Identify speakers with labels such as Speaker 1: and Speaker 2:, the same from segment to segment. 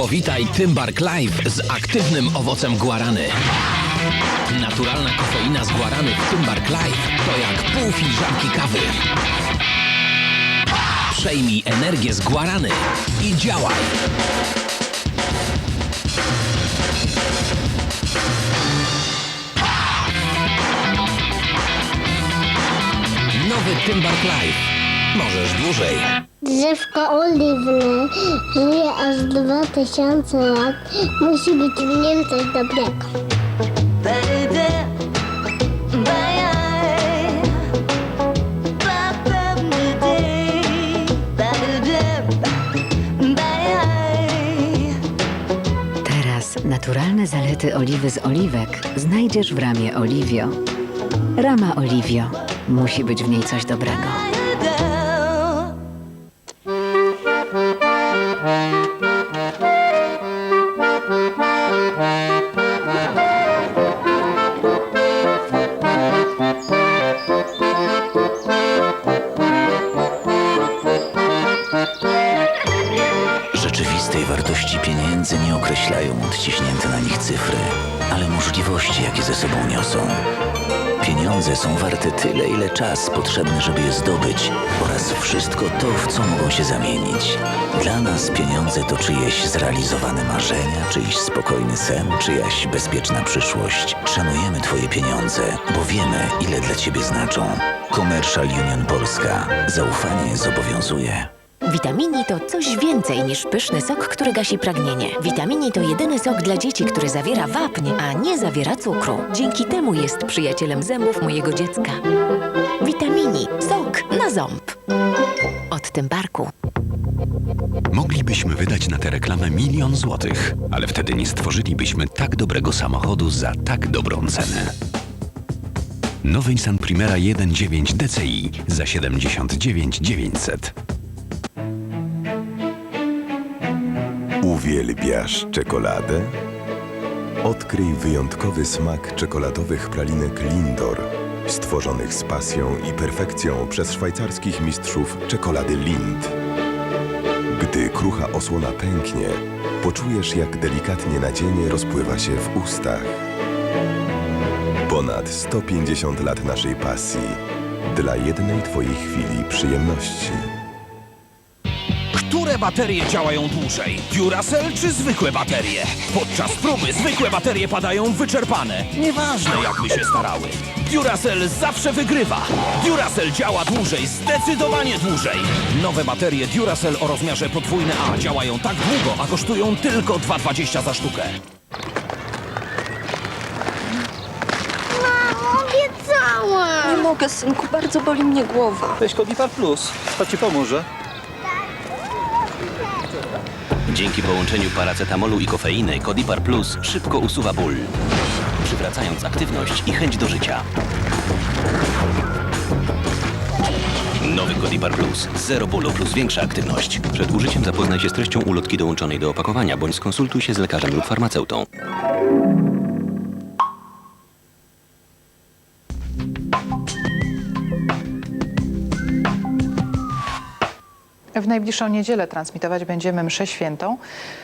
Speaker 1: Powitaj Tymbark Live z aktywnym owocem guarany. Naturalna kofeina z guarany w Tymbark Live to jak pół filiżanki kawy. Przejmij energię z guarany i działaj. Nowy Tymbark Live. Możesz dłużej.
Speaker 2: Drzewko oliwne żyje aż 2000 lat. Musi być w nim coś dobrego.
Speaker 3: Teraz naturalne zalety oliwy z oliwek znajdziesz w ramie Oliwio. Rama Oliwio. Musi być w niej coś dobrego.
Speaker 4: Odciśnięte na nich cyfry, ale możliwości, jakie ze sobą niosą. Pieniądze są warte tyle, ile czas potrzebny, żeby je zdobyć oraz wszystko to, w co mogą się zamienić. Dla nas pieniądze to czyjeś zrealizowane marzenia, czyjś spokojny sen, czyjaś bezpieczna przyszłość. Szanujemy Twoje pieniądze, bo wiemy, ile dla Ciebie znaczą. Commercial Union Polska. Zaufanie zobowiązuje.
Speaker 5: Witamini to coś więcej niż pyszny sok, który gasi pragnienie. Witamini to jedyny sok dla dzieci, który zawiera wapń, a nie zawiera cukru. Dzięki temu jest przyjacielem zębów mojego dziecka. Witamini. Sok na ząb. Od Tymbarku.
Speaker 6: Moglibyśmy wydać na tę reklamę milion złotych, ale wtedy nie stworzylibyśmy tak dobrego samochodu za tak dobrą cenę. Nowy Nissan Primera 1.9 DCI za 79 900.
Speaker 7: Uwielbiasz czekoladę? Odkryj wyjątkowy smak czekoladowych pralinek Lindor, stworzonych z pasją i perfekcją przez szwajcarskich mistrzów czekolady Lind. Gdy krucha osłona pęknie, poczujesz jak delikatnie nadzienie rozpływa się w ustach. Ponad 150 lat naszej pasji dla jednej Twojej chwili przyjemności.
Speaker 8: Które baterie działają dłużej? Duracell czy zwykłe baterie? Podczas próby zwykłe baterie padają wyczerpane. Nieważne jak by się starały. Duracell zawsze wygrywa. Duracell działa dłużej, zdecydowanie dłużej. Nowe baterie Duracell o rozmiarze podwójne A działają tak długo, a kosztują tylko 2,20 za sztukę.
Speaker 2: Obiecałam!
Speaker 9: Nie mogę, synku, bardzo boli mnie głowa.
Speaker 10: Weź Kodipar Plus, to ci pomoże.
Speaker 1: Dzięki połączeniu paracetamolu i kofeiny Kodipar Plus szybko usuwa ból, przywracając aktywność i chęć do życia. Nowy Kodipar Plus. Zero bólu plus większa aktywność. Przed użyciem zapoznaj się z treścią ulotki dołączonej do opakowania bądź skonsultuj się z lekarzem lub farmaceutą.
Speaker 11: Najbliższą niedzielę transmitować będziemy mszę świętą,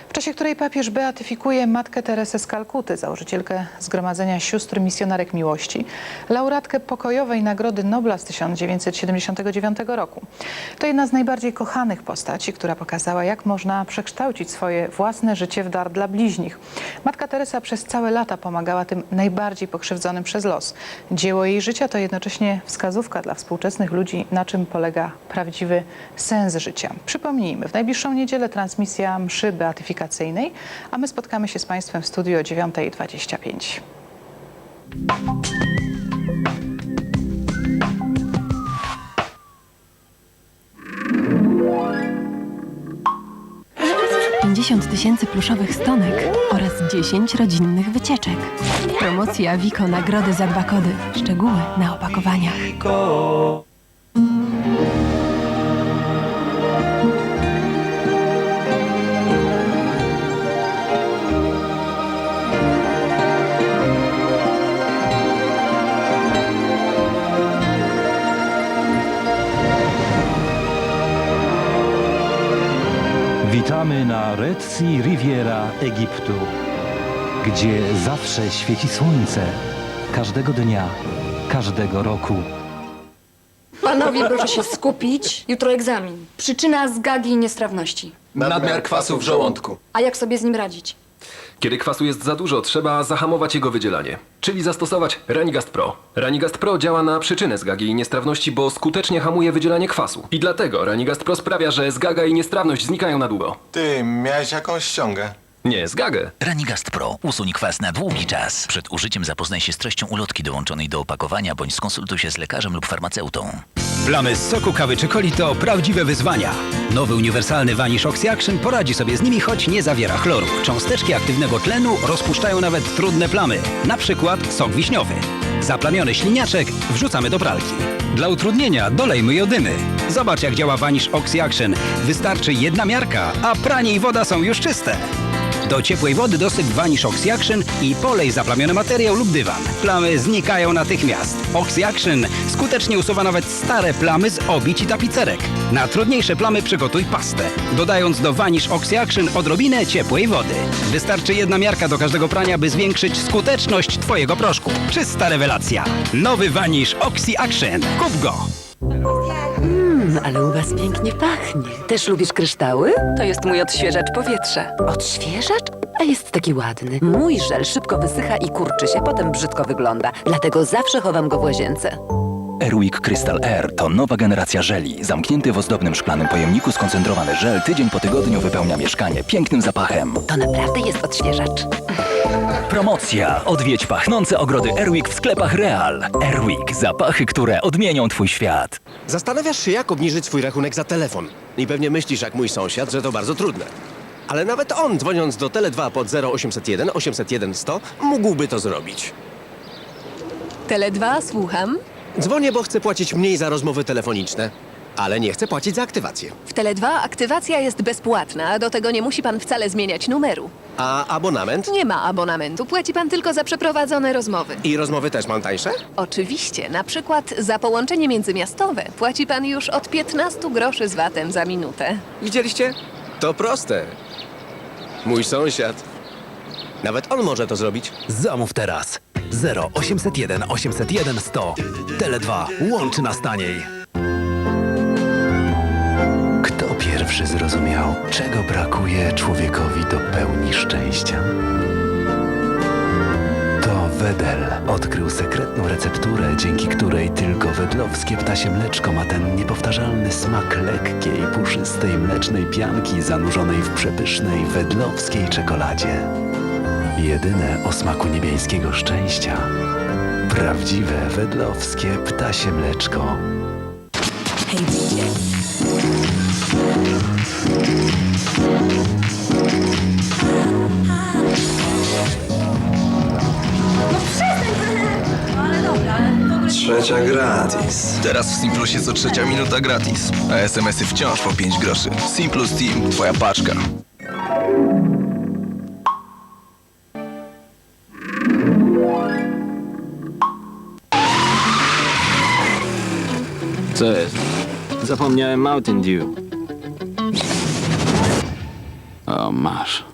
Speaker 11: w czasie której papież beatyfikuje matkę Teresę z Kalkuty, założycielkę Zgromadzenia Sióstr Misjonarek Miłości, laureatkę pokojowej Nagrody Nobla z 1979 roku. To jedna z najbardziej kochanych postaci, która pokazała, jak można przekształcić swoje własne życie w dar dla bliźnich. Matka Teresa przez całe lata pomagała tym najbardziej pokrzywdzonym przez los. Dzieło jej życia to jednocześnie wskazówka dla współczesnych ludzi, na czym polega prawdziwy sens życia. Przypomnijmy, w najbliższą niedzielę transmisja mszy beatyfikacyjnej, a my spotkamy się z Państwem w studiu o 9.25.
Speaker 9: Pięćdziesiąt tysięcy pluszowych stonek oraz 10 rodzinnych wycieczek. Promocja Wiko Nagrody za dwa kody. Szczegóły na opakowaniach.
Speaker 10: Witamy na Red Sea Riviera Egiptu, gdzie zawsze świeci słońce. Każdego dnia, każdego roku.
Speaker 12: Panowie, proszę się skupić. Jutro egzamin. Przyczyna zgagi i niestrawności.
Speaker 11: Nadmiar kwasu w żołądku.
Speaker 12: A jak sobie z nim radzić?
Speaker 11: Kiedy kwasu jest za dużo, trzeba zahamować jego wydzielanie, czyli zastosować Ranigast Pro. Ranigast Pro działa na przyczynę zgagi i niestrawności, bo skutecznie hamuje wydzielanie kwasu. I dlatego Ranigast Pro sprawia, że zgaga i niestrawność znikają na długo.
Speaker 13: Ty, miałeś jakąś ściągę?
Speaker 11: Nie, zgagę.
Speaker 14: Ranigast Pro. Usuń kwas na długi czas. Przed użyciem zapoznaj się z treścią ulotki dołączonej do opakowania bądź skonsultuj się z lekarzem lub farmaceutą.
Speaker 15: Plamy z soku, kawy czy coli to prawdziwe wyzwania. Nowy uniwersalny Vanish Oxy Action poradzi sobie z nimi, choć nie zawiera chloru. Cząsteczki aktywnego tlenu rozpuszczają nawet trudne plamy. Na przykład sok wiśniowy. Zaplamiony śliniaczek wrzucamy do pralki. Dla utrudnienia dolejmy jodymy. Zobacz jak działa Vanish Oxy Action. Wystarczy jedna miarka, a pranie i woda są już czyste. Do ciepłej wody dosyp Vanish Oxy Action i polej zaplamiony materiał lub dywan. Plamy znikają natychmiast. Oxy Action skutecznie usuwa nawet stare plamy z obić i tapicerek. Na trudniejsze plamy przygotuj pastę, dodając do Vanish Oxy Action odrobinę ciepłej wody. Wystarczy jedna miarka do każdego prania, by zwiększyć skuteczność Twojego proszku. Czysta rewelacja. Nowy Vanish Oxy Action. Kup go!
Speaker 16: Mmm, ale u was pięknie pachnie. Też lubisz kryształy?
Speaker 12: To jest mój odświeżacz powietrza.
Speaker 16: Odświeżacz? A jest taki ładny. Mój żel szybko wysycha i kurczy się, potem brzydko wygląda. Dlatego zawsze chowam go w łazience.
Speaker 14: Airwick Crystal Air to nowa generacja żeli. Zamknięty w ozdobnym szklanym pojemniku skoncentrowany żel tydzień po tygodniu wypełnia mieszkanie pięknym zapachem.
Speaker 16: To naprawdę jest odświeżacz.
Speaker 14: Promocja! Odwiedź pachnące ogrody Airwick w sklepach Real. Airwick. Zapachy, które odmienią twój świat.
Speaker 17: Zastanawiasz się, jak obniżyć swój rachunek za telefon. I pewnie myślisz, jak mój sąsiad, że to bardzo trudne. Ale nawet on, dzwoniąc do Tele2 pod 0801 801 100, mógłby to zrobić.
Speaker 18: Tele2, słucham.
Speaker 17: Dzwonię, bo chcę płacić mniej za rozmowy telefoniczne, ale nie chcę płacić za aktywację.
Speaker 18: W Tele2 aktywacja jest bezpłatna, a do tego nie musi pan wcale zmieniać numeru.
Speaker 17: A abonament?
Speaker 18: Nie ma abonamentu, płaci pan tylko za przeprowadzone rozmowy.
Speaker 17: I rozmowy też mam tańsze?
Speaker 18: Oczywiście, na przykład za połączenie międzymiastowe płaci pan już od 15 groszy z VAT-em za minutę.
Speaker 17: Widzieliście? To proste. Mój sąsiad. Nawet on może to zrobić.
Speaker 15: Zamów teraz. 0 801 801 100. Tele2 łączy nas taniej.
Speaker 6: Kto pierwszy zrozumiał, czego brakuje człowiekowi do pełni szczęścia? To Wedel odkrył sekretną recepturę, dzięki której tylko wedlowskie ptasie mleczko ma ten niepowtarzalny smak lekkiej, puszystej mlecznej pianki zanurzonej w przepysznej wedlowskiej czekoladzie. Jedyne o smaku niebiańskiego szczęścia. Prawdziwe wedlowskie ptasie mleczko.
Speaker 16: Hej, widzicie?
Speaker 13: Trzecia gratis. Teraz w Simplusie co trzecia minuta gratis, a SMS-y wciąż po 5 groszy. Simplus Team, twoja paczka.
Speaker 19: Co jest? Zapomniałem Mountain Dew. O, masz.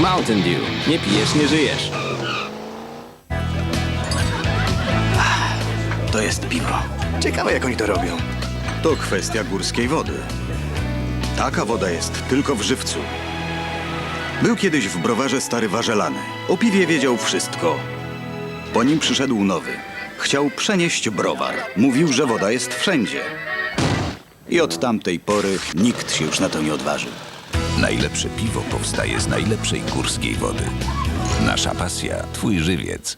Speaker 19: Mountain Dew. Nie pijesz, nie żyjesz.
Speaker 13: Jest piwo. Ciekawe jak oni to robią.
Speaker 20: To kwestia górskiej wody. Taka woda jest tylko w żywcu. Był kiedyś w browarze stary warzelany. O piwie wiedział wszystko. Po nim przyszedł nowy. Chciał przenieść browar. Mówił, że woda jest wszędzie. I od tamtej pory nikt się już na to nie odważył.
Speaker 6: Najlepsze piwo powstaje z najlepszej górskiej wody. Nasza pasja, twój żywiec.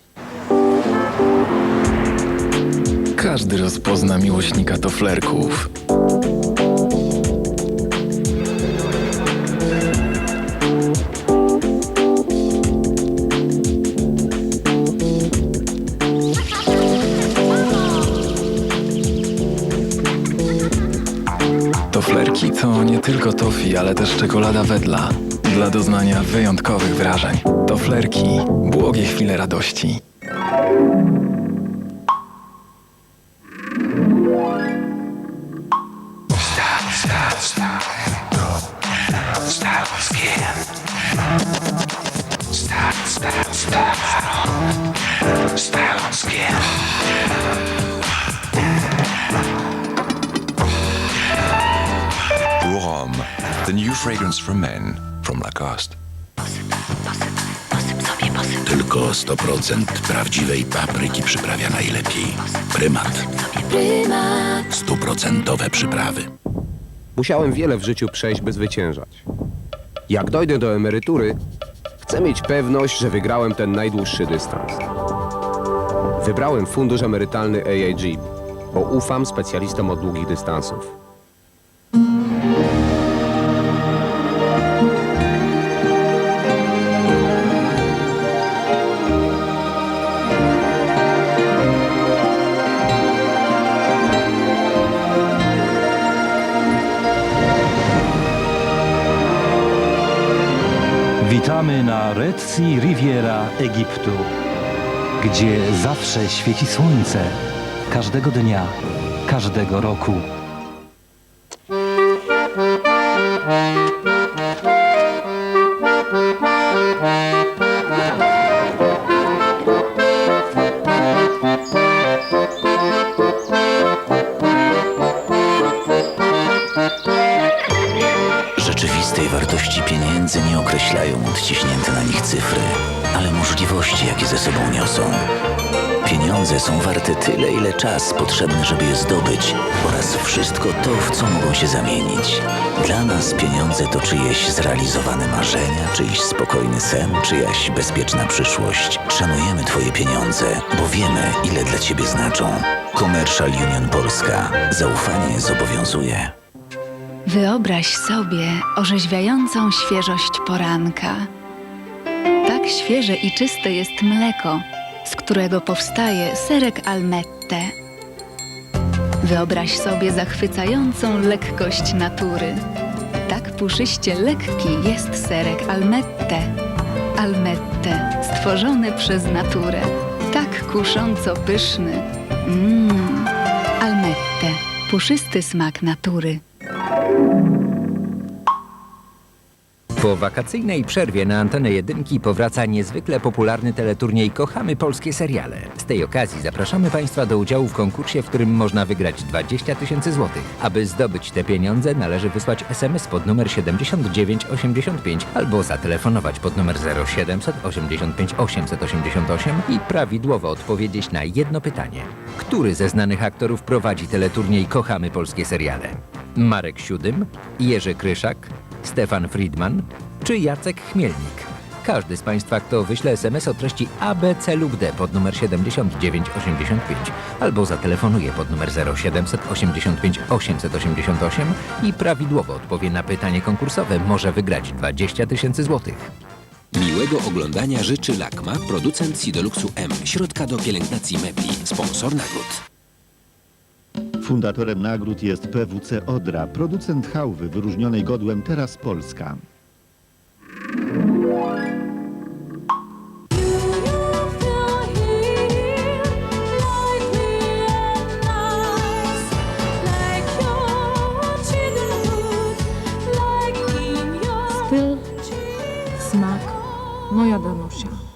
Speaker 21: Każdy rozpozna miłośnika toflerków. Toflerki
Speaker 13: flerki to nie tylko tofi, ale też czekolada wedla. Dla doznania wyjątkowych wrażeń. To flerki, błogie chwile radości.
Speaker 22: Fragrance for men from Lacoste.
Speaker 23: Tylko 100% prawdziwej papryki przyprawia najlepiej. Prymat. Stuprocentowe przyprawy.
Speaker 17: Musiałem wiele w życiu przejść, by zwyciężać. Jak dojdę do emerytury, chcę mieć pewność, że wygrałem ten najdłuższy dystans. Wybrałem fundusz emerytalny AIG, bo ufam specjalistom od długich dystansów.
Speaker 10: Witamy na Red Sea Riviera Egiptu, gdzie zawsze świeci słońce, każdego dnia, każdego roku.
Speaker 4: Rzeczywistej wartości pieniędzy nie określają odciśnięte na nich cyfry, ale możliwości, jakie ze sobą niosą. Pieniądze są warte tyle, ile czas potrzebny, żeby je zdobyć oraz wszystko to, w co mogą się zamienić. Dla nas pieniądze to czyjeś zrealizowane marzenia, czyjś spokojny sen, czyjaś bezpieczna przyszłość. Szanujemy Twoje pieniądze, bo wiemy, ile dla Ciebie znaczą. Commercial Union Polska. Zaufanie zobowiązuje.
Speaker 18: Wyobraź sobie orzeźwiającą świeżość poranka. Tak świeże i czyste jest mleko, z którego powstaje serek Almette. Wyobraź sobie zachwycającą lekkość natury. Tak puszyście lekki jest serek Almette. Almette, stworzony przez naturę. Tak kusząco pyszny. Mmm, Almette, puszysty smak natury.
Speaker 24: Po wakacyjnej przerwie na antenę jedynki powraca niezwykle popularny teleturniej Kochamy Polskie Seriale. Z tej okazji zapraszamy Państwa do udziału w konkursie, w którym można wygrać 20 tysięcy złotych. Aby zdobyć te pieniądze należy wysłać SMS pod numer 7985 albo zatelefonować pod numer 0700 85 888 i prawidłowo odpowiedzieć na jedno pytanie. Który ze znanych aktorów prowadzi teleturniej Kochamy Polskie Seriale? Marek Siódym, Jerzy Kryszak, Stefan Friedman czy Jacek Chmielnik. Każdy z Państwa, kto wyśle SMS o treści ABC lub D pod numer 7985 albo zatelefonuje pod numer 0700 85 888 i prawidłowo odpowie na pytanie konkursowe, może wygrać 20 tysięcy złotych.
Speaker 25: Miłego oglądania życzy Lakma, producent Sidoluxu M, środka do pielęgnacji mebli, sponsor nagród.
Speaker 26: Fundatorem nagród jest PWC Odra, producent hałwy wyróżnionej godłem Teraz Polska.
Speaker 27: Styl, smak, moja Danusia.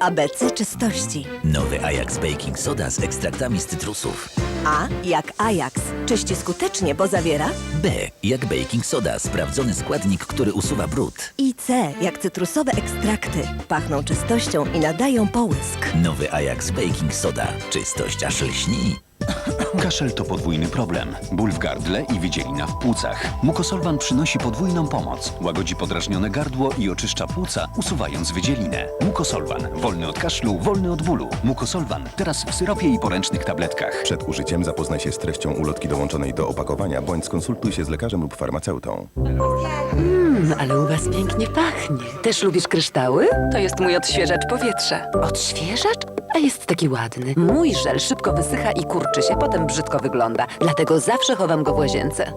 Speaker 20: ABC czystości.
Speaker 4: Nowy Ajax Baking Soda z ekstraktami z cytrusów.
Speaker 20: A jak Ajax. Czyści skutecznie, bo zawiera.
Speaker 4: B jak baking soda, sprawdzony składnik, który usuwa brud.
Speaker 20: I C jak cytrusowe ekstrakty. Pachną czystością i nadają połysk.
Speaker 4: Nowy Ajax Baking Soda. Czystość aż lśni.
Speaker 8: Kaszel to podwójny problem. Ból w gardle i wydzielina w płucach. Mukosolwan przynosi podwójną pomoc. Łagodzi podrażnione gardło i oczyszcza płuca, usuwając wydzielinę. Mukosolwan. Wolny od kaszlu, wolny od bólu. Mukosolwan. Teraz w syropie i poręcznych tabletkach.
Speaker 7: Przed użyciem zapoznaj się z treścią ulotki dołączonej do opakowania bądź skonsultuj się z lekarzem lub farmaceutą.
Speaker 16: Mmm, ale u was pięknie pachnie. Też lubisz kryształy? To jest mój odświeżacz powietrza. Odświeżacz? A jest taki ładny. Mój żel szybko wysycha i kurczy się, potem brzydko wygląda. Dlatego zawsze chowam go w łazience.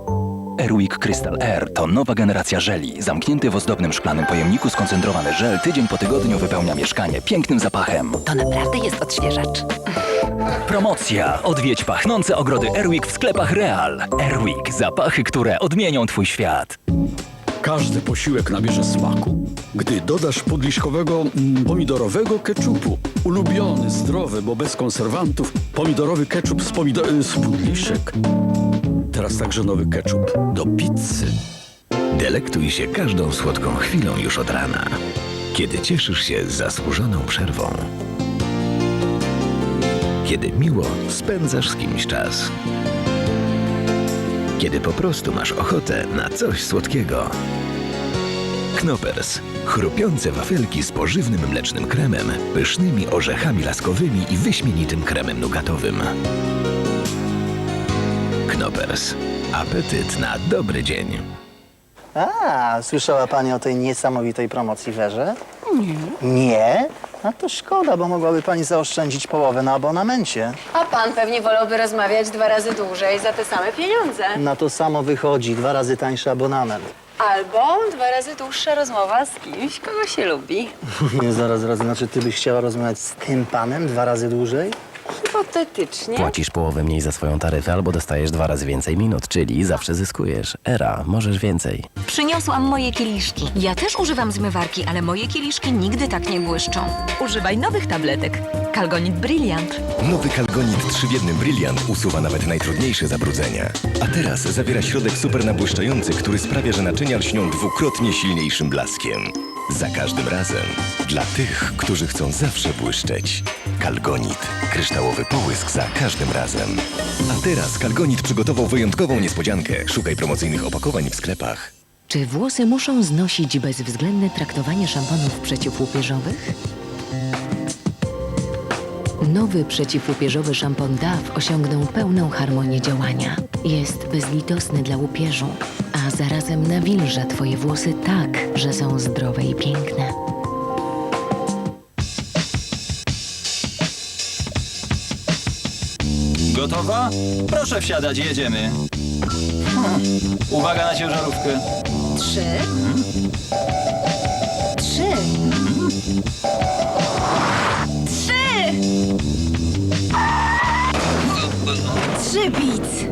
Speaker 14: Airwick Crystal Air to nowa generacja żeli. Zamknięty w ozdobnym szklanym pojemniku skoncentrowany żel tydzień po tygodniu wypełnia mieszkanie pięknym zapachem.
Speaker 5: To naprawdę jest odświeżacz.
Speaker 14: Promocja! Odwiedź pachnące ogrody Airwick w sklepach Real. Airwick. Zapachy, które odmienią twój świat.
Speaker 6: Każdy posiłek nabierze smaku, gdy dodasz podliszkowego mm, pomidorowego keczupu. Ulubiony, zdrowy, bo bez konserwantów, pomidorowy keczup z, pomido- z pudliszek. Teraz także nowy keczup do pizzy.
Speaker 28: Delektuj się każdą słodką chwilą już od rana, kiedy cieszysz się zasłużoną przerwą. Kiedy miło spędzasz z kimś czas. Kiedy po prostu masz ochotę na coś słodkiego. Knoppers. Chrupiące wafelki z pożywnym mlecznym kremem, pysznymi orzechami laskowymi i wyśmienitym kremem nugatowym. Knoppers. Apetyt na dobry dzień.
Speaker 29: A, słyszała Pani o tej niesamowitej promocji Werze? Nie. Nie? A to szkoda, bo mogłaby Pani zaoszczędzić połowę na abonamencie.
Speaker 16: A pan pewnie wolałby rozmawiać dwa razy dłużej za te same pieniądze.
Speaker 29: Na to samo wychodzi, dwa razy tańszy abonament.
Speaker 16: Albo dwa razy dłuższa rozmowa z kimś, kogo się lubi.
Speaker 29: Nie, zaraz, zaraz, znaczy Ty byś chciała rozmawiać z tym panem dwa razy dłużej?
Speaker 16: Hipotetycznie.
Speaker 26: Płacisz połowę mniej za swoją taryfę albo dostajesz dwa razy więcej minut, czyli zawsze zyskujesz. Era, możesz więcej.
Speaker 5: Przyniosłam moje kieliszki. Ja też używam zmywarki, ale moje kieliszki nigdy tak nie błyszczą. Używaj nowych tabletek. Kalgonit Brilliant.
Speaker 30: Nowy Kalgonit 3 w 1 Brilliant usuwa nawet najtrudniejsze zabrudzenia. A teraz zawiera środek super nabłyszczający, który sprawia, że naczynia lśnią dwukrotnie silniejszym blaskiem. Za każdym razem. Dla tych, którzy chcą zawsze błyszczeć. Kalgonit. Kryształowy połysk za każdym razem. A teraz Kalgonit przygotował wyjątkową niespodziankę. Szukaj promocyjnych opakowań w sklepach.
Speaker 5: Czy włosy muszą znosić bezwzględne traktowanie szamponów przeciwłupieżowych? Nowy przeciwłupieżowy szampon DAW osiągnął pełną harmonię działania. Jest bezlitosny dla łupieżu, a zarazem nawilża Twoje włosy tak, że są zdrowe i piękne.
Speaker 31: Gotowa? Proszę wsiadać, jedziemy. Hmm. Uwaga na ciężarówkę.
Speaker 16: Trzy. Trzy. Trzy! Trzy bic.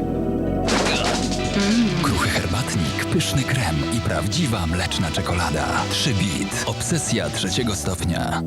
Speaker 14: Kruchy herbatnik, pyszny krem i prawdziwa mleczna czekolada. Trzybit. Obsesja trzeciego stopnia.